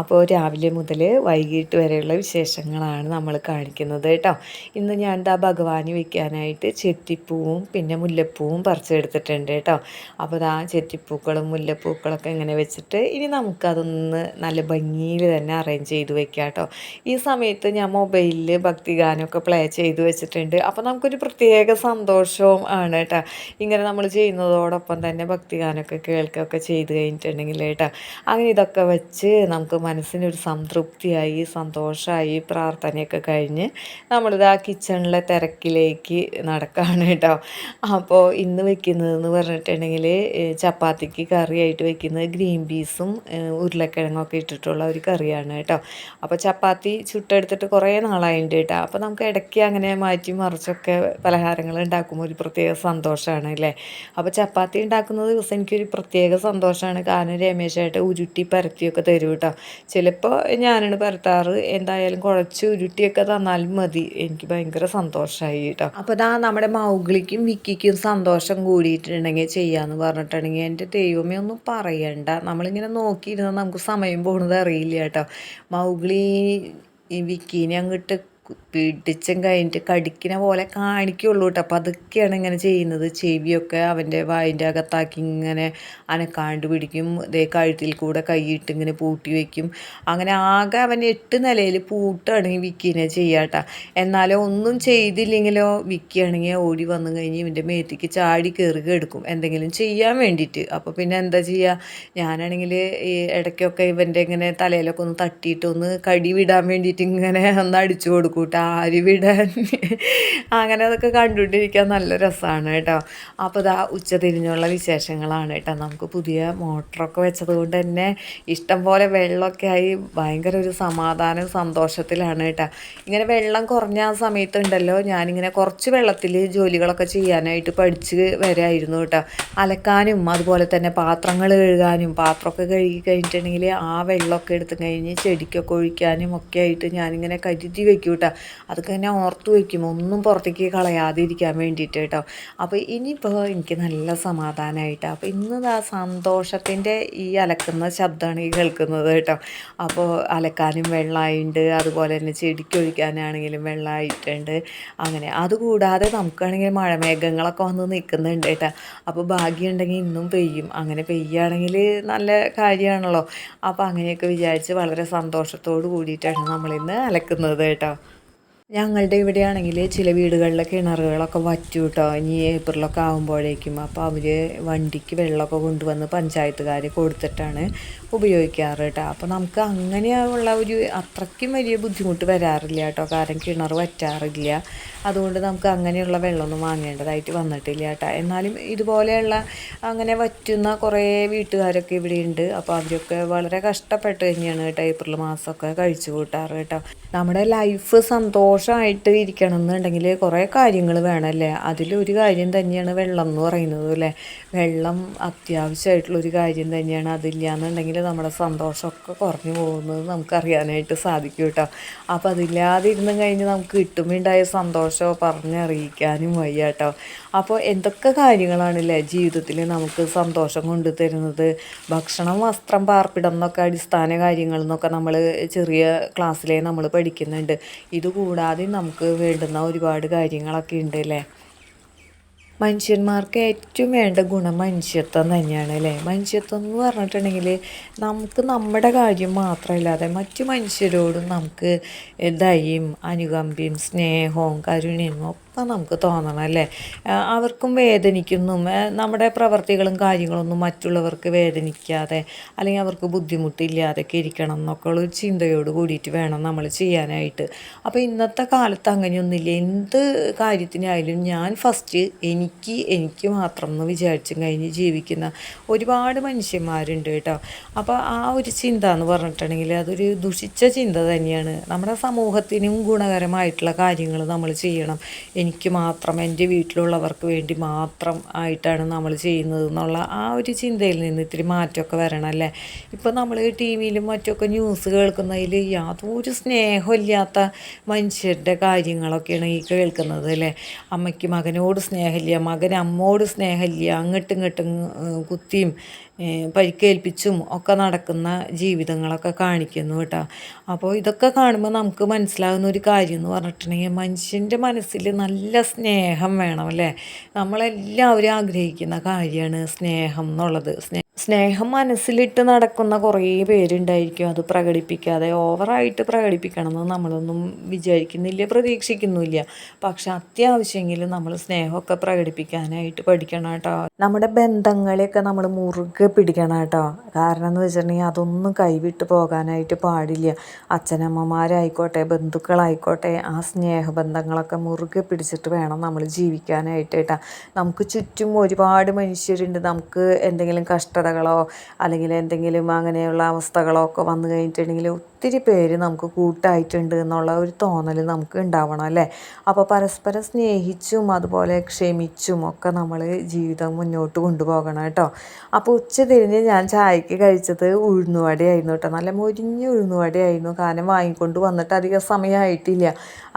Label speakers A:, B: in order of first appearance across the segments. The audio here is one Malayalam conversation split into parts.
A: അപ്പോൾ രാവിലെ മുതൽ വൈകിട്ട് വരെയുള്ള വിശേഷങ്ങളാണ് നമ്മൾ കാണിക്കുന്നത് കേട്ടോ. ഇന്ന് ഞാൻ ദാ ഭഗവാന് വയ്ക്കാനായിട്ട് ചെത്തിപ്പൂവും പിന്നെ മുല്ലപ്പൂവും പറിച്ചെടുത്തിട്ടുണ്ട് കേട്ടോ. അപ്പോൾ ആ ചെത്തിപ്പൂക്കളും മുല്ലപ്പൂക്കളൊക്കെ ഇങ്ങനെ വെച്ചിട്ട് ഇനി നമുക്കതൊന്ന് നല്ല ഭംഗിയിൽ തന്നെ അറേഞ്ച് ചെയ്ത് വെക്കാം കേട്ടോ. ഈ സമയത്ത് ഞാൻ മൊബൈലിൽ ഭക്തിഗാനമൊക്കെ പ്ലേ ചെയ്ത് വെച്ചിട്ടുണ്ട്. അപ്പോൾ നമുക്കൊരു പ്രത്യേക സന്തോഷവും ആണ് കേട്ടോ. ഇങ്ങനെ നമ്മൾ ചെയ്യുന്നതോടൊപ്പം തന്നെ ഭക്തിഗാനമൊക്കെ കേൾക്കുകയൊക്കെ ചെയ്ത് കഴിഞ്ഞിട്ടുണ്ടെങ്കിൽ കേട്ടോ. അങ്ങനെ ഇതൊക്കെ വെച്ച് നമുക്ക് മനസ്സിനൊരു സംതൃപ്തിയായി സന്തോഷമായി പ്രാർത്ഥനയൊക്കെ കഴിഞ്ഞ് നമ്മളിത് ആ കിച്ചണിലെ തിരക്കിലേക്ക് നടക്കുകയാണ് കേട്ടോ. അപ്പോൾ ഇന്ന് വെക്കുന്നതെന്ന് പറഞ്ഞിട്ടുണ്ടെങ്കിൽ ചപ്പാത്തിക്ക് കറിയായിട്ട് വെക്കുന്നത് ഗ്രീൻ പീസും ഉരുളക്കിഴങ്ങൊക്കെ ഇട്ടിട്ടുള്ള ഒരു കറിയാണ് കേട്ടോ. അപ്പോൾ ചപ്പാത്തി ചുട്ടെടുത്തിട്ട് കുറേ നാളായിട്ടുണ്ട് കേട്ടോ. അപ്പോൾ നമുക്ക് ഇടയ്ക്ക് അങ്ങനെ മാറ്റി മറിച്ചൊക്കെ പലഹാരങ്ങൾ ഉണ്ടാക്കുമ്പോൾ ഒരു പ്രത്യേക സന്തോഷമാണ് അല്ലേ? അപ്പോൾ ചപ്പാത്തി ഉണ്ടാക്കുന്ന ദിവസം എനിക്കൊരു പ്രത്യേക സന്തോഷമാണ് കാരണം രമേശായിട്ട് ഉരുട്ടി പരത്തിയൊക്കെ തരും കേട്ടോ. ചിലപ്പോൾ ഞാനാണ് പരത്താറ്. എന്തായാലും കുഴച്ച് ഉരുട്ടിയൊക്കെ തന്നാലും മതി. എനിക്ക് ഭയങ്കര സന്തോഷമായി കേട്ടോ അപ്പോൾ ഇതാ നമ്മുടെ മൗഗ്ലിക്കും വിക്കിക്കും സന്തോഷം കൂടിയിട്ടുണ്ടെങ്കിൽ ചെയ്യാമെന്ന് പറഞ്ഞിട്ടുണ്ടെങ്കിൽ എന്റെ ദൈവമേ ഒന്നും പറയണ്ട. നമ്മളിങ്ങനെ നോക്കിയിരുന്നാൽ നമുക്ക് സമയം പോകുന്നത് അറിയില്ല കേട്ടോ മൗഗ്ലി വിക്കീനെ അങ്ങോട്ട് പിടിച്ചും കഴിഞ്ഞിട്ട് കടിക്കണ പോലെ കാണിക്കുള്ളൂ കേട്ടോ അപ്പോൾ അതൊക്കെയാണ് ഇങ്ങനെ ചെയ്യുന്നത്. ചെവിയൊക്കെ അവന്റെ വായിന്റെ അകത്താക്കി ഇങ്ങനെ അനക്കാണ്ട് പിടിക്കും. ഇതേ കഴുത്തിൽ കൂടെ കൈയിട്ട് ഇങ്ങനെ പൂട്ടി വയ്ക്കും അങ്ങനെ ആകെ അവൻ എട്ട് നിലയിൽ പൂട്ടാണെങ്കിൽ വിക്കിനെ ചെയ്യാട്ടോ എന്നാലോ ഒന്നും ചെയ്തില്ലെങ്കിലോ വിക്കിയാണെങ്കിൽ ഓടി വന്നു കഴിഞ്ഞ് ഇവന്റെ മേത്തേക്ക് ചാടി കയറി എടുക്കും എന്തെങ്കിലും ചെയ്യാൻ വേണ്ടിയിട്ട്. അപ്പോൾ പിന്നെ എന്താ ചെയ്യുക ഞാനാണെങ്കിൽ ഈ ഇടയ്ക്കൊക്കെ ഇവന്റെ ഇങ്ങനെ തലയിലൊക്കെ ഒന്ന് തട്ടിയിട്ട് ഒന്ന് കടി വിടാൻ വേണ്ടിയിട്ട് ഇങ്ങനെ ഒന്ന് അടിച്ചു കൊടുക്കും. കൂട്ട അരിവിടാൻ അങ്ങനെ അതൊക്കെ കണ്ടുകൊണ്ടിരിക്കാൻ നല്ല രസമാണ് കേട്ടോ. അപ്പോൾ ഇതാ ഉച്ച തിരിഞ്ഞുള്ള വിശേഷങ്ങളാണ് കേട്ടോ. നമുക്ക് പുതിയ മോട്ടറൊക്കെ വെച്ചത് കൊണ്ട് തന്നെ ഇഷ്ടം പോലെ വെള്ളമൊക്കെ ആയി ഭയങ്കര ഒരു സമാധാനം സന്തോഷത്തിലാണ് കേട്ടോ. ഇങ്ങനെ വെള്ളം കുറഞ്ഞ ആ സമയത്തുണ്ടല്ലോ ഞാനിങ്ങനെ കുറച്ച് വെള്ളത്തിൽ ജോലികളൊക്കെ ചെയ്യാനായിട്ട് പഠിച്ച് വരായിരുന്നു കേട്ടോ. അലക്കാനും അതുപോലെ തന്നെ പാത്രങ്ങൾ കഴുകാനും പാത്രമൊക്കെ കഴുകി കഴിഞ്ഞിട്ടുണ്ടെങ്കിൽ ആ വെള്ളമൊക്കെ എടുത്ത് കഴിഞ്ഞ് ചെടിക്കൊക്കെ ഒഴിക്കാനും ഒക്കെ ആയിട്ട് ഞാനിങ്ങനെ കരുതി വെക്കും അതൊക്കെ ഞാൻ ഓർത്ത് വയ്ക്കും. ഒന്നും പുറത്തേക്ക് കളയാതിരിക്കാൻ വേണ്ടിയിട്ട് കേട്ടോ. അപ്പോൾ ഇനിയിപ്പോൾ എനിക്ക് നല്ല സമാധാനമായിട്ട് അപ്പോൾ ഇന്ന് ആ സന്തോഷത്തിന്റെ ഈ അലക്കുന്ന ശബ്ദമാണ് ഈ കേൾക്കുന്നത് കേട്ടോ. അപ്പോൾ അലക്കാനും വെള്ളമായിട്ടുണ്ട് അതുപോലെ തന്നെ ചെടിക്കൊഴിക്കാനാണെങ്കിലും വെള്ളമായിട്ടുണ്ട് അങ്ങനെ. അതുകൂടാതെ നമുക്കാണെങ്കിൽ മഴമേഘങ്ങളൊക്കെ വന്ന് നിൽക്കുന്നുണ്ട് കേട്ടോ. അപ്പോൾ ഭാഗ്യമുണ്ടെങ്കിൽ ഇന്നും പെയ്യും. അങ്ങനെ പെയ്യുകയാണെങ്കിൽ നല്ല കാര്യമാണല്ലോ. അപ്പോൾ അങ്ങനെയൊക്കെ വിചാരിച്ച് വളരെ സന്തോഷത്തോട് കൂടിയിട്ടാണ് നമ്മളിന്ന് അലക്കുന്നത് കേട്ടോ. ഞങ്ങളുടെ ഇവിടെയാണെങ്കിൽ ചില വീടുകളിലെ കിണറുകളൊക്കെ വറ്റു കേട്ടോ ഇനി ഏപ്രിലൊക്കെ ആകുമ്പോഴേക്കും അപ്പോൾ അവർ വണ്ടിക്ക് വെള്ളമൊക്കെ കൊണ്ടുവന്ന് പഞ്ചായത്തുകാർ കൊടുത്തിട്ടാണ് ഉപയോഗിക്കാറ് കേട്ടോ. അപ്പോൾ നമുക്ക് അങ്ങനെയുള്ള ഒരു അത്രയ്ക്കും വലിയ ബുദ്ധിമുട്ട് വരാറില്ല കേട്ടോ. കാരണം കിണർ വറ്റാറില്ല. അതുകൊണ്ട് നമുക്ക് അങ്ങനെയുള്ള വെള്ളമൊന്നും വാങ്ങേണ്ടതായിട്ട് വന്നിട്ടില്ല കേട്ടോ. എന്നാലും ഇതുപോലെയുള്ള അങ്ങനെ വറ്റുന്ന കുറേ വീട്ടുകാരൊക്കെ ഇവിടെയുണ്ട് അപ്പോൾ അവരൊക്കെ വളരെ കഷ്ടപ്പെട്ട് തന്നെയാണ് കേട്ടോ ഏപ്രിൽ മാസമൊക്കെ കഴിച്ചു കൂട്ടാറ് കേട്ടോ. നമ്മുടെ ലൈഫ് സന്തോഷമായിട്ട് ഇരിക്കണം എന്നുണ്ടെങ്കിൽ കുറേ കാര്യങ്ങൾ വേണമല്ലേ അതിലൊരു കാര്യം തന്നെയാണ് വെള്ളം എന്ന് പറയുന്നത് അല്ലേ? വെള്ളം അത്യാവശ്യമായിട്ടുള്ളൊരു കാര്യം തന്നെയാണ് അതില്ല എന്നുണ്ടെങ്കിൽ നമ്മുടെ സന്തോഷമൊക്കെ കുറഞ്ഞു പോകുന്നത് നമുക്കറിയാനായിട്ട് സാധിക്കും കേട്ടോ. അപ്പോൾ അതില്ലാതിരുന്ന് കഴിഞ്ഞ് നമുക്ക് കിട്ടുമ്പോണ്ടായ സന്തോഷമോ പറഞ്ഞറിയിക്കാനും വയ്യ കേട്ടോ. അപ്പോൾ എന്തൊക്കെ കാര്യങ്ങളാണല്ലേ ജീവിതത്തിൽ നമുക്ക് സന്തോഷം കൊണ്ടു തരുന്നത്? ഭക്ഷണം വസ്ത്രം പാർപ്പിടം എന്നൊക്കെ അടിസ്ഥാന കാര്യങ്ങൾ എന്നൊക്കെ നമ്മൾ ചെറിയ ക്ലാസ്സിലേ നമ്മൾ പഠിക്കുന്നുണ്ട്. ഇതുകൂടാതെ നമുക്ക് വേണ്ടുന്ന ഒരുപാട് കാര്യങ്ങളൊക്കെ ഉണ്ട് അല്ലേ മനുഷ്യന്മാർക്ക് ഏറ്റവും വേണ്ട ഗുണം മനുഷ്യത്വം തന്നെയാണ് അല്ലേ? മനുഷ്യത്വം എന്ന് പറഞ്ഞിട്ടുണ്ടെങ്കിൽ നമുക്ക് നമ്മുടെ കാര്യം മാത്രമല്ലാതെ മറ്റു മനുഷ്യരോടും നമുക്ക് ദയയും അനുകമ്പയും സ്നേഹവും കരുണയും അപ്പം നമുക്ക് തോന്നണം അല്ലേ? അവർക്കും വേദനിക്കുന്നു. നമ്മുടെ പ്രവർത്തികളും കാര്യങ്ങളൊന്നും മറ്റുള്ളവർക്ക് വേദനിക്കാതെ അല്ലെങ്കിൽ അവർക്ക് ബുദ്ധിമുട്ടില്ലാതെയൊക്കെ ഇരിക്കണം എന്നൊക്കെ ഉള്ള ചിന്തയോട് കൂടിയിട്ട് വേണം നമ്മൾ ചെയ്യാനായിട്ട്. അപ്പോൾ ഇന്നത്തെ കാലത്ത് അങ്ങനെയൊന്നുമില്ല. എന്ത് കാര്യത്തിനായാലും ഞാൻ ഫസ്റ്റ് എനിക്ക് എനിക്ക് മാത്രം എന്ന് വിചാരിച്ചും കഴിഞ്ഞ് ജീവിക്കുന്ന ഒരുപാട് മനുഷ്യന്മാരുണ്ട് കേട്ടോ. അപ്പോൾ ആ ഒരു ചിന്ത എന്ന് പറഞ്ഞിട്ടുണ്ടെങ്കിൽ അതൊരു ദുഷിച്ച ചിന്ത തന്നെയാണ്. നമ്മുടെ സമൂഹത്തിനും ഗുണകരമായിട്ടുള്ള കാര്യങ്ങൾ നമ്മൾ ചെയ്യണം. എനിക്ക് മാത്രം എന്റെ വീട്ടിലുള്ളവർക്ക് വേണ്ടി മാത്രം ആയിട്ടാണ് നമ്മൾ ചെയ്യുന്നത് എന്നുള്ള ആ ഒരു ചിന്തയിൽ നിന്ന് ഇത്തിരി മാറ്റമൊക്കെ വരണം അല്ലേ? ഇപ്പം നമ്മൾ ടി വിയിലും മറ്റൊക്കെ ന്യൂസ് കേൾക്കുന്നതിൽ യാതൊരു സ്നേഹമില്ലാത്ത മനുഷ്യരുടെ കാര്യങ്ങളൊക്കെയാണ് ഈ കേൾക്കുന്നത് അല്ലേ? അമ്മയ്ക്ക് മകനോട് സ്നേഹമില്ല മകൻ അമ്മോട് സ്നേഹമില്ല അങ്ങോട്ടും ഇങ്ങോട്ടും കുത്തിയും പരിക്കേൽപ്പിച്ചും ഒക്കെ നടക്കുന്ന ജീവിതങ്ങളൊക്കെ കാണിക്കുന്നു കേട്ടോ. അപ്പോൾ ഇതൊക്കെ കാണുമ്പോൾ നമുക്ക് മനസ്സിലാകുന്ന ഒരു കാര്യം എന്ന് പറഞ്ഞിട്ടുണ്ടെങ്കിൽ മനുഷ്യന്റെ മനസ്സിൽ നല്ല സ്നേഹം വേണം അല്ലേ? നമ്മളെല്ലാവരും ആഗ്രഹിക്കുന്ന കാര്യമാണ് സ്നേഹം എന്നുള്ളത്. സ്നേഹം സ്നേഹം മനസ്സിലിട്ട് നടക്കുന്ന കുറേ പേരുണ്ടായിരിക്കും അത് പ്രകടിപ്പിക്കാതെ. ഓവറായിട്ട് പ്രകടിപ്പിക്കണമെന്ന് നമ്മളൊന്നും വിചാരിക്കുന്നില്ല പ്രതീക്ഷിക്കുന്നില്ല പക്ഷെ അത്യാവശ്യമെങ്കിലും നമ്മൾ സ്നേഹമൊക്കെ പ്രകടിപ്പിക്കാനായിട്ട് പഠിക്കണം കേട്ടോ. നമ്മുടെ ബന്ധങ്ങളെയൊക്കെ നമ്മൾ മുറുകെ പിടിക്കണം കേട്ടോ. കാരണം എന്ന് വെച്ചിട്ടുണ്ടെങ്കിൽ അതൊന്നും കൈവിട്ട് പോകാനായിട്ട് പാടില്ല. അച്ഛനമ്മമാരായിക്കോട്ടെ ബന്ധുക്കളായിക്കോട്ടെ ആ സ്നേഹബന്ധങ്ങളൊക്കെ മുറുകെ പിടിച്ചിട്ട് വേണം നമ്മൾ ജീവിക്കാനായിട്ട് കേട്ടോ. നമുക്ക് ചുറ്റും ഒരുപാട് മനുഷ്യരുണ്ട്. നമുക്ക് എന്തെങ്കിലും കഷ്ടതകളോ അല്ലെങ്കിൽ എന്തെങ്കിലും അങ്ങനെയുള്ള അവസ്ഥകളോ ഒക്കെ വന്നു കഴിഞ്ഞിട്ടുണ്ടെങ്കിൽ ഒത്തിരി പേര് നമുക്ക് കൂട്ടായിട്ടുണ്ട് എന്നുള്ള ഒരു തോന്നൽ നമുക്ക് ഉണ്ടാവണം അല്ലേ? അപ്പോൾ പരസ്പരം സ്നേഹിച്ചും അതുപോലെ ക്ഷമിച്ചും ഒക്കെ നമ്മൾ ജീവിതം മുന്നോട്ട് കൊണ്ടുപോകണം കേട്ടോ. അപ്പോൾ ഉച്ച തിരിഞ്ഞ് ഞാൻ ചായക്ക് കഴിച്ചത് ഉഴുന്നുവടയായിരുന്നു കേട്ടോ. നല്ല മുരിഞ്ഞ് ഉഴുന്നുവടയായിരുന്നു. കാരണം വാങ്ങിക്കൊണ്ട് വന്നിട്ട് അധികം സമയമായിട്ടില്ല.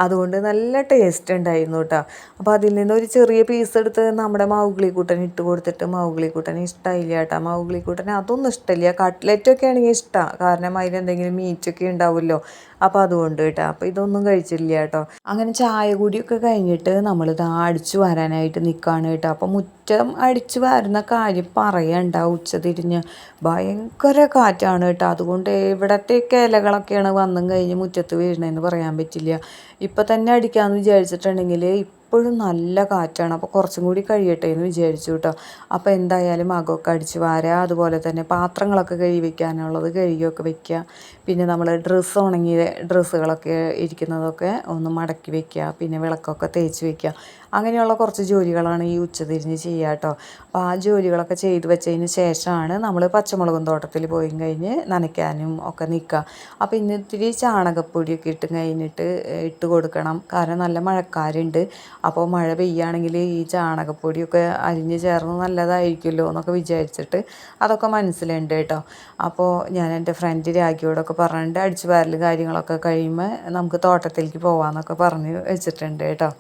A: അതുകൊണ്ട് നല്ല ടേസ്റ്റ് ഉണ്ടായിരുന്നു കേട്ടോ. അപ്പോൾ അതിൽ നിന്ന് ഒരു ചെറിയ പീസ് എടുത്ത് നമ്മുടെ മൗഗ്ലിക്കൂട്ടൻ ഇട്ട് കൊടുത്തിട്ട് മൗഗ്ലിക്കൂട്ടന് ഇഷ്ടമായില്ല കേട്ടോ. മൗഗ്ലിക്കൂട്ടന് അതൊന്നും ഇഷ്ടമില്ല. കട്ട്ലറ്റൊക്കെ ആണെങ്കിൽ ഇഷ്ടമാണ് കാരണം അതിലെന്തെങ്കിലും മീറ്റൊക്കെ ഒക്കെ ഉണ്ടാവുമല്ലോ. അപ്പോൾ അതുകൊണ്ട് കേട്ടോ. അപ്പോൾ ഇതൊന്നും കഴിച്ചില്ല കേട്ടോ. അങ്ങനെ ചായ കൂടിയൊക്കെ കഴിഞ്ഞിട്ട് നമ്മളിത് അടിച്ചു വരാനായിട്ട് നിൽക്കുകയാണ് കേട്ടോ. അപ്പോൾ മുറ്റം അടിച്ചു വരുന്ന കാര്യം പറയണ്ട. ഉച്ചതിരിഞ്ഞ് ഭയങ്കര കാറ്റാണ് കേട്ടോ. അതുകൊണ്ട് ഇവിടത്തേക്ക് ഇലകളൊക്കെയാണ് വന്നും കഴിഞ്ഞ് മുറ്റത്ത് വീഴണമെന്ന് പറയാൻ പറ്റില്ല. ഇപ്പം തന്നെ അടിക്കാമെന്ന് വിചാരിച്ചിട്ടുണ്ടെങ്കിൽ എപ്പോഴും നല്ല കാറ്റാണ്. അപ്പോൾ കുറച്ചും കൂടി കഴിയട്ടെ എന്ന് വിചാരിച്ചു കേട്ടോ അപ്പോൾ എന്തായാലും അകമൊക്കെ അടിച്ച് വാരുക അതുപോലെ തന്നെ പാത്രങ്ങളൊക്കെ കഴുകി വെക്കാനുള്ളത് കഴുകിയൊക്കെ വെക്കുക പിന്നെ നമ്മൾ ഡ്രസ്സ് ഉണങ്ങിയ ഡ്രസ്സുകളൊക്കെ ഇരിക്കുന്നതൊക്കെ ഒന്ന് മടക്കി വെക്കുക പിന്നെ വിളക്കൊക്കെ തേച്ച് വെക്കുക അങ്ങനെയുള്ള കുറച്ച് ജോലികളാണ് ഈ ഉച്ചതിരിഞ്ഞ് ചെയ്യുക കേട്ടോ. അപ്പോൾ ആ ജോലികളൊക്കെ ചെയ്ത് വെച്ചതിന് ശേഷമാണ് നമ്മൾ പച്ചമുളകും തോട്ടത്തിൽ പോയി കഴിഞ്ഞ് നനയ്ക്കാനും ഒക്കെ നിൽക്കുക. അപ്പോൾ ഇന്ന് ഇത്തിരി ചാണകപ്പൊടിയൊക്കെ ഇട്ട് കഴിഞ്ഞിട്ട് ഇട്ട് കൊടുക്കണം. കാരണം നല്ല മഴക്കാരുണ്ട്. അപ്പോൾ മഴ പെയ്യുകയാണെങ്കിൽ ഈ ചാണകപ്പൊടിയൊക്കെ അരിഞ്ഞ് ചേർന്ന് നല്ലതായിരിക്കുമല്ലോ എന്നൊക്കെ വിചാരിച്ചിട്ട് അതൊക്കെ മനസ്സിലുണ്ട് കേട്ടോ. അപ്പോൾ ഞാൻ എന്റെ ഫ്രണ്ട് രാഖിയോടൊക്കെ പറഞ്ഞിട്ട് അടിച്ചു കാര്യങ്ങളൊക്കെ കഴിയുമ്പോൾ നമുക്ക് തോട്ടത്തിലേക്ക് പോകാമെന്നൊക്കെ പറഞ്ഞ് വെച്ചിട്ടുണ്ട് കേട്ടോ.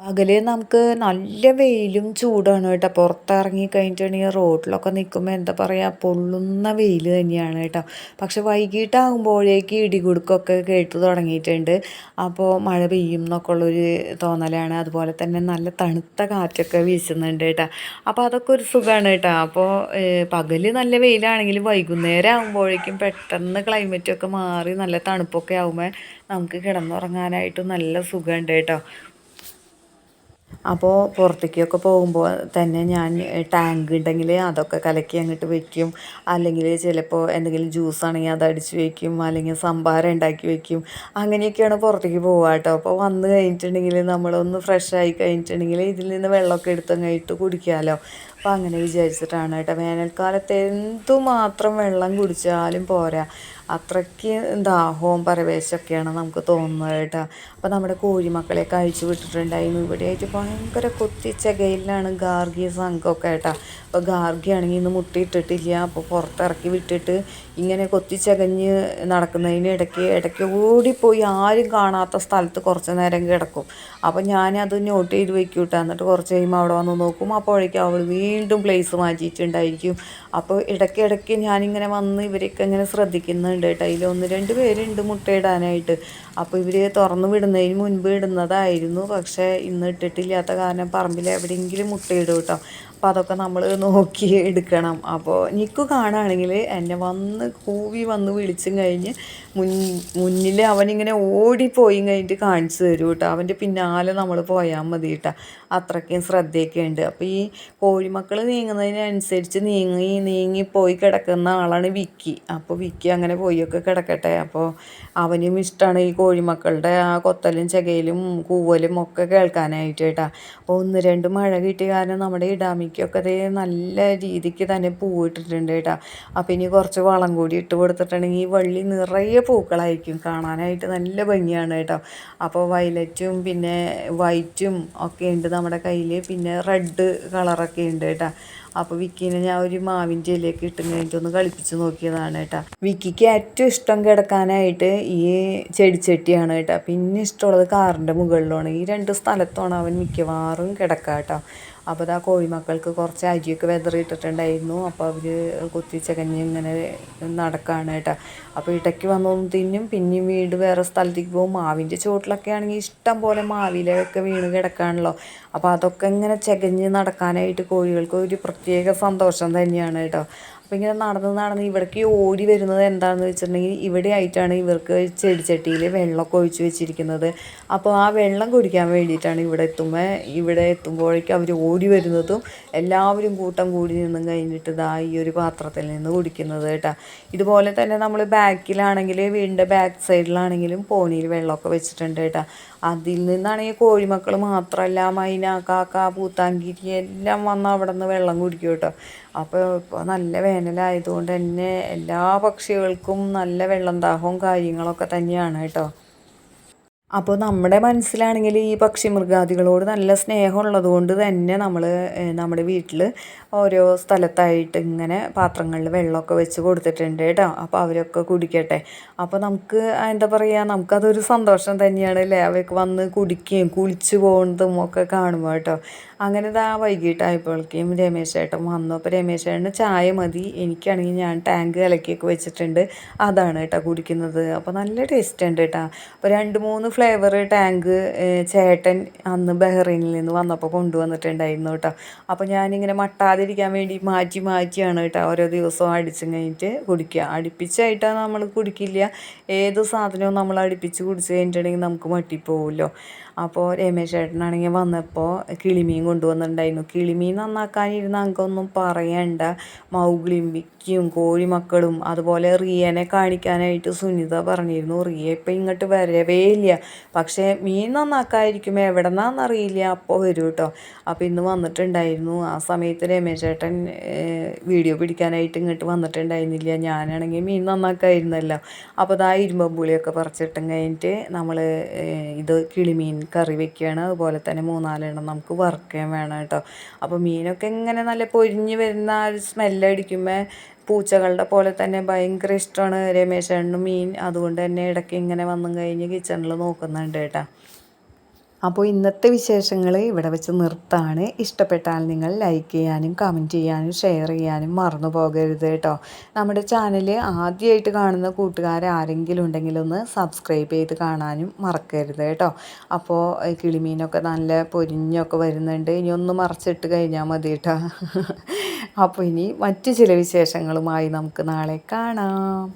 A: പകൽ നമുക്ക് നല്ല വെയിലും ചൂടാണ് കേട്ടോ. പുറത്തിറങ്ങി കഴിഞ്ഞിട്ടുണ്ടെങ്കിൽ റോഡിലൊക്കെ നിൽക്കുമ്പോൾ എന്താ പറയുക പൊള്ളുന്ന വെയിൽ തന്നെയാണ് കേട്ടോ. പക്ഷെ വൈകിട്ടാകുമ്പോഴേക്ക് ഇടികുടുക്കൊക്കെ കേട്ട് തുടങ്ങിയിട്ടുണ്ട്. അപ്പോൾ മഴ പെയ്യും എന്നൊക്കെ ഉള്ളൊരു തോന്നലാണ്. അതുപോലെ തന്നെ നല്ല തണുത്ത കാറ്റൊക്കെ വീശുന്നുണ്ട് കേട്ടോ. അപ്പോൾ അതൊക്കെ ഒരു സുഖമാണ് കേട്ടോ. അപ്പോൾ പകൽ നല്ല വെയിലാണെങ്കിലും വൈകുന്നേരം ആകുമ്പോഴേക്കും പെട്ടെന്ന് ക്ലൈമറ്റൊക്കെ മാറി നല്ല തണുപ്പൊക്കെ ആകുമ്പോൾ നമുക്ക് കിടന്നുറങ്ങാനായിട്ട് നല്ല സുഖമുണ്ട് കേട്ടോ. അപ്പോൾ പുറത്തേക്കൊക്കെ പോകുമ്പോൾ തന്നെ ഞാൻ ടാങ്ക് ഉണ്ടെങ്കിൽ അതൊക്കെ കലക്കി അങ്ങോട്ട് വെക്കും. അല്ലെങ്കിൽ ചിലപ്പോൾ എന്തെങ്കിലും ജ്യൂസ് ആണെങ്കിൽ അത് അടിച്ച് വെക്കും. അല്ലെങ്കിൽ സംഭാരം ഉണ്ടാക്കി വെക്കും. അങ്ങനെയൊക്കെയാണ് പുറത്തേക്ക് പോവുക കേട്ടോ. അപ്പോൾ വന്ന് കഴിഞ്ഞിട്ടുണ്ടെങ്കിൽ നമ്മളൊന്ന് ഫ്രഷ് ആയി കഴിഞ്ഞിട്ടുണ്ടെങ്കിൽ ഇതിൽ നിന്ന് വെള്ളമൊക്കെ എടുത്തങ്ങായിട്ട് കുടിക്കാമല്ലോ അപ്പോൾ അങ്ങനെ വിചാരിച്ചിട്ടാണ് കേട്ടോ. വേനൽക്കാലത്ത് എന്തുമാത്രം വെള്ളം കുടിച്ചാലും പോരാ. അത്രയ്ക്ക് ദാഹവും പരവേശമൊക്കെയാണ് നമുക്ക് തോന്നുന്നത് കേട്ടോ. അപ്പോൾ നമ്മുടെ കോഴിമക്കളെ കഴിച്ചു വിട്ടിട്ടുണ്ടായിരുന്നു. ഇവിടെയായിട്ട് ഭയങ്കര കൊത്തിച്ചകയിലാണ് ഗാർഗി സംഘമൊക്കെ കേട്ടോ. അപ്പോൾ ഗാർഗിയാണെങ്കിൽ ഇന്ന് മുട്ടിയിട്ടിട്ടില്ല. അപ്പോൾ പുറത്തിറക്കി വിട്ടിട്ട് ഇങ്ങനെ കൊത്തിച്ചകഞ്ഞ് നടക്കുന്നതിന് ഇടയ്ക്ക് ഇടയ്ക്ക് ഓടിപ്പോയി ആരും കാണാത്ത സ്ഥലത്ത് കുറച്ച് നേരം കിടക്കും. അപ്പോൾ ഞാനത് നോട്ട് ചെയ്ത് വെക്കും കേട്ടോ എന്നിട്ട് കുറച്ച് കഴിയുമ്പോൾ അവിടെ വന്ന് നോക്കും. അപ്പോഴേക്കും അവൾ വീണ്ടും പ്ലേസ് മാറ്റിയിട്ടുണ്ടായിരിക്കും. അപ്പോൾ ഇടയ്ക്കിടയ്ക്ക് ഞാനിങ്ങനെ വന്ന് ഇവരൊക്കെ ഇങ്ങനെ ശ്രദ്ധിക്കുന്നുണ്ട്. കേട്ടോ. അതിൽ ഒന്ന് രണ്ട് പേരുണ്ട് മുട്ടയിടാനായിട്ട്. അപ്പോൾ ഇവർ തുറന്നു വിടുന്നതിന് മുൻപ് ഇടുന്നതായിരുന്നു. പക്ഷേ ഇന്ന് ഇട്ടിട്ടില്ലാത്ത കാരണം പറമ്പിൽ എവിടെയെങ്കിലും മുട്ടയിടും കേട്ടോ. അപ്പോൾ അതൊക്കെ നമ്മൾ നോക്കി എടുക്കണം. അപ്പോൾ നിക്ക് കാണുകയാണെങ്കിൽ എന്നെ വന്ന് കൂവി വന്ന് വിളിച്ചും കഴിഞ്ഞ് മുൻ മുന്നിൽ അവനിങ്ങനെ ഓടിപ്പോയി കഴിഞ്ഞിട്ട് കാണിച്ചു തരും കേട്ടോ. അവന്റെ പിന്നാലെ നമ്മൾ പോയാൽ മതി കേട്ടോ. അത്രയ്ക്കും ശ്രദ്ധയൊക്കെ ഉണ്ട് അപ്പോൾ ഈ കോഴിമക്കൾ നീങ്ങുന്നതിനനുസരിച്ച് നീങ്ങി നീങ്ങി പോയി കിടക്കുന്ന ആളാണ് വിക്കി. അപ്പോൾ വിക്കി അങ്ങനെ പോയൊക്കെ കിടക്കട്ടെ. അപ്പോൾ അവനും ഇഷ്ടമാണ് ഈ കോഴിമക്കളുടെ ആ കൊത്തലും ചകയിലും കൂവലും ഒക്കെ കേൾക്കാനായിട്ട് കേട്ടോ. അപ്പോൾ ഒന്ന് രണ്ട് മഴ കിട്ടിയ കാരണം നമ്മുടെ ഇടാമിക്കൊക്കെ അതേ നല്ല രീതിക്ക് തന്നെ പൂവിട്ടിട്ടുണ്ട് കേട്ടോ. അപ്പോൾ ഇനി കുറച്ച് വളം കൂടി ഇട്ട് കൊടുത്തിട്ടുണ്ടെങ്കിൽ ഈ വള്ളി നിറയെ പൂക്കളായിരിക്കും. കാണാനായിട്ട് നല്ല ഭംഗിയാണ് കേട്ടോ. അപ്പോൾ വയലറ്റും പിന്നെ വൈറ്റും ഒക്കെ ഉണ്ട് നമ്മുടെ കയ്യിൽ പിന്നെ റെഡ് കളറൊക്കെ ഉണ്ട് കേട്ടോ. അപ്പോൾ വിക്കിനെ ഞാൻ ഒരു മാവിന്റെ ഇലയൊക്കെ ഇട്ട് കഴിഞ്ഞിട്ടൊന്ന് കളിപ്പിച്ച് നോക്കിയതാണ് കേട്ടോ. വിക്കിക്ക് ഏറ്റവും ഇഷ്ടം കിടക്കാനായിട്ട് ഈ ചെടിച്ചട്ടിയാണ് കേട്ടോ. പിന്നെ ഇഷ്ടമുള്ളത് കാറിന്റെ മുകളിലാണ്. ഈ രണ്ട് സ്ഥലത്താണ് അവൻ മിക്കവാറും കിടക്കുക കേട്ടോ. അപ്പോൾ ആ കോഴിമക്കൾക്ക് കുറച്ച് അരിയൊക്കെ വെതറിയിട്ടിട്ടുണ്ടായിരുന്നു അപ്പോൾ അവർ കുത്തിച്ചകഞ്ഞ് ഇങ്ങനെ നടക്കുകയാണ് കേട്ടോ. അപ്പോൾ ഇടയ്ക്ക് വന്നൊന്ന് തിന്നും പിന്നെയും വീട് വേറെ സ്ഥലത്തേക്ക് പോകും. മാവിന്റെ ചുവട്ടിലൊക്കെ ആണെങ്കിൽ ഇഷ്ടം പോലെ മാവിലൊക്കെ വീണ് കിടക്കാണല്ലോ. അപ്പോൾ അതൊക്കെ ഇങ്ങനെ ചകഞ്ഞ് നടക്കാനായിട്ട് കോഴികൾക്ക് ഒരു പ്രത്യേക സന്തോഷം തന്നെയാണ് കേട്ടോ. അപ്പോൾ ഇങ്ങനെ നടന്ന് നടന്ന് ഇവിടേക്ക് ഓടി വരുന്നത് എന്താണെന്ന് വെച്ചിട്ടുണ്ടെങ്കിൽ ഇവിടെ ആയിട്ടാണ് ഇവർക്ക് ചെടിച്ചട്ടിയിൽ വെള്ളമൊക്കെ ഒഴിച്ച് വെച്ചിരിക്കുന്നത്. അപ്പോൾ ആ വെള്ളം കുടിക്കാൻ വേണ്ടിയിട്ടാണ് ഇവിടെ എത്തുമ്പോൾ ഇവിടെ എത്തുമ്പോഴേക്കും അവർ ഓടി വരുന്നതും എല്ലാവരും കൂട്ടം കൂടി നിന്നും കഴിഞ്ഞിട്ട് ഇതാ ഈ ഒരു പാത്രത്തിൽ നിന്ന് കുടിക്കുന്നത് കേട്ടോ. ഇതുപോലെ തന്നെ നമ്മൾ ബാക്കിലാണെങ്കിൽ വീടിന്റെ ബാക്ക് സൈഡിലാണെങ്കിലും പോണിയിൽ വെള്ളമൊക്കെ വെച്ചിട്ടുണ്ട് കേട്ടോ. അതിൽ നിന്നാണ് ഈ കോഴിമക്കൾ മാത്രമല്ല മൈന കാക്ക പൂത്താങ്കിരി എല്ലാം വന്ന് അവിടെ നിന്ന് വെള്ളം കുടിക്കും കേട്ടോ. അപ്പോൾ ഇപ്പോൾ നല്ല വേനലായതുകൊണ്ട് തന്നെ എല്ലാ പക്ഷികൾക്കും നല്ല വെള്ളം ദാഹവും കാര്യങ്ങളൊക്കെ തന്നെയാണ് കേട്ടോ. അപ്പോൾ നമ്മുടെ മനസ്സിലാണെങ്കിൽ ഈ പക്ഷി മൃഗാദികളോട് നല്ല സ്നേഹമുള്ളത് കൊണ്ട് തന്നെ നമ്മൾ നമ്മുടെ വീട്ടിൽ ഓരോ സ്ഥലത്തായിട്ട് ഇങ്ങനെ പാത്രങ്ങളിൽ വെള്ളമൊക്കെ വെച്ച് കൊടുത്തിട്ടുണ്ട് കേട്ടോ. അപ്പോൾ അവരൊക്കെ കുടിക്കട്ടെ. അപ്പോൾ നമുക്ക് എന്താ പറയുക നമുക്കതൊരു സന്തോഷം തന്നെയാണ് അല്ലേ? അവർക്ക് വന്ന് കുടിക്കുകയും കുളിച്ച് പോകുന്നതും ഒക്കെ കാണുമ്പോൾ കേട്ടോ. അങ്ങനെ ഇതാ വൈകിട്ടായപ്പോഴേക്കും രമേശ് ചേട്ടൻ വന്നു. അപ്പോൾ രമേശ് ചായ മതി. എനിക്കാണെങ്കിൽ ഞാൻ ടാങ്ക് കലക്കിയൊക്കെ വെച്ചിട്ടുണ്ട്. അതാണ് കേട്ടോ കുടിക്കുന്നത്. അപ്പോൾ നല്ല ടേസ്റ്റ് ഉണ്ട് കേട്ടോ. അപ്പോൾ രണ്ട് മൂന്ന് ഫ്ലേവർ ടാങ്ക് ചേട്ടൻ അന്ന് ബഹ്റൈനിൽ നിന്ന് വന്നപ്പോൾ കൊണ്ടുവന്നിട്ടുണ്ടായിരുന്നു കേട്ടോ. അപ്പോൾ ഞാനിങ്ങനെ മട്ടാതിരിക്കാൻ വേണ്ടി മാറ്റി മാറ്റിയാണ് കേട്ടോ ഓരോ ദിവസവും അടിച്ചും കഴിഞ്ഞിട്ട് കുടിക്കുക. അടുപ്പിച്ചായിട്ടാണ് നമ്മൾ കുടിക്കില്ല. ഏത് സാധനവും നമ്മൾ അടുപ്പിച്ച് കുടിച്ച് കഴിഞ്ഞിട്ടുണ്ടെങ്കിൽ നമുക്ക് മട്ടിപ്പോവുമല്ലോ അപ്പോൾ രമേശ് ചേട്ടനാണെങ്കിൽ വന്നപ്പോൾ കിളിമീൻ കൊണ്ടുവന്നിട്ടുണ്ടായിരുന്നു. കിളിമീൻ നന്നാക്കാനിരുന്ന അങ്കൊന്നും പറയണ്ട. മൗഗ്ലിയും വിക്കിയും കോഴിമക്കളും അതുപോലെ റിയനെ കാണിക്കാനായിട്ട് സുനിത പറഞ്ഞിരുന്നു. റിയ ഇപ്പം ഇങ്ങോട്ട് വരവേ ഇല്ല. പക്ഷേ മീൻ നന്നാക്കായിരിക്കും എവിടെ നിന്നാണെന്നറിയില്ല അപ്പോൾ വരും കേട്ടോ അപ്പോൾ ഇന്ന് വന്നിട്ടുണ്ടായിരുന്നു. ആ സമയത്ത് രമേശേട്ടൻ വീഡിയോ പിടിക്കാനായിട്ട് ഇങ്ങോട്ട് വന്നിട്ടുണ്ടായിരുന്നില്ല. ഞാനാണെങ്കിൽ മീൻ നന്നാക്കായിരുന്നല്ലോ. അപ്പോൾ ഇതാ ഇരുമ്പമ്പുളിയൊക്കെ പറിച്ചിട്ടും കഴിഞ്ഞിട്ട് നമ്മൾ ഇത് കിളിമീൻ കറി വെക്കുകയാണ്. അതുപോലെ തന്നെ മൂന്നാലെണ്ണം നമുക്ക് വറുക്കുകയും വേണം കേട്ടോ. അപ്പോൾ മീനൊക്കെ ഇങ്ങനെ നല്ല പൊരിഞ്ഞ് വരുന്ന ആ ഒരു സ്മെല്ലടിക്കുമ്പോൾ പൂച്ചകളുടെ പോലെ തന്നെ ഭയങ്കര ഇഷ്ടമാണ് രമേശേണ്ണും മീൻ. അതുകൊണ്ട് തന്നെ ഇടയ്ക്ക് ഇങ്ങനെ വന്നും കഴിഞ്ഞ് കിച്ചണിൽ നോക്കുന്നുണ്ട് കേട്ടോ. അപ്പോൾ ഇന്നത്തെ വിശേഷങ്ങൾ ഇവിടെ വെച്ച് നിർത്താണ്. ഇഷ്ടപ്പെട്ടാൽ നിങ്ങൾ ലൈക്ക് ചെയ്യാനും കമന്റ് ചെയ്യാനും ഷെയർ ചെയ്യാനും മറന്നു പോകരുത് കേട്ടോ. നമ്മുടെ ചാനൽ ആദ്യമായിട്ട് കാണുന്ന കൂട്ടുകാർ ആരെങ്കിലും ഉണ്ടെങ്കിൽ ഒന്ന് സബ്സ്ക്രൈബ് ചെയ്ത് കാണാനും മറക്കരുത് കേട്ടോ. അപ്പോൾ കിളിമീനൊക്കെ നല്ല പൊരിഞ്ഞൊക്കെ വരുന്നുണ്ട്. ഇനി ഒന്ന് മറച്ചിട്ട് കഴിഞ്ഞാൽ മതി കേട്ടോ. അപ്പോൾ ഇനി മറ്റു ചില വിശേഷങ്ങളുമായി നമുക്ക് നാളെ കാണാം.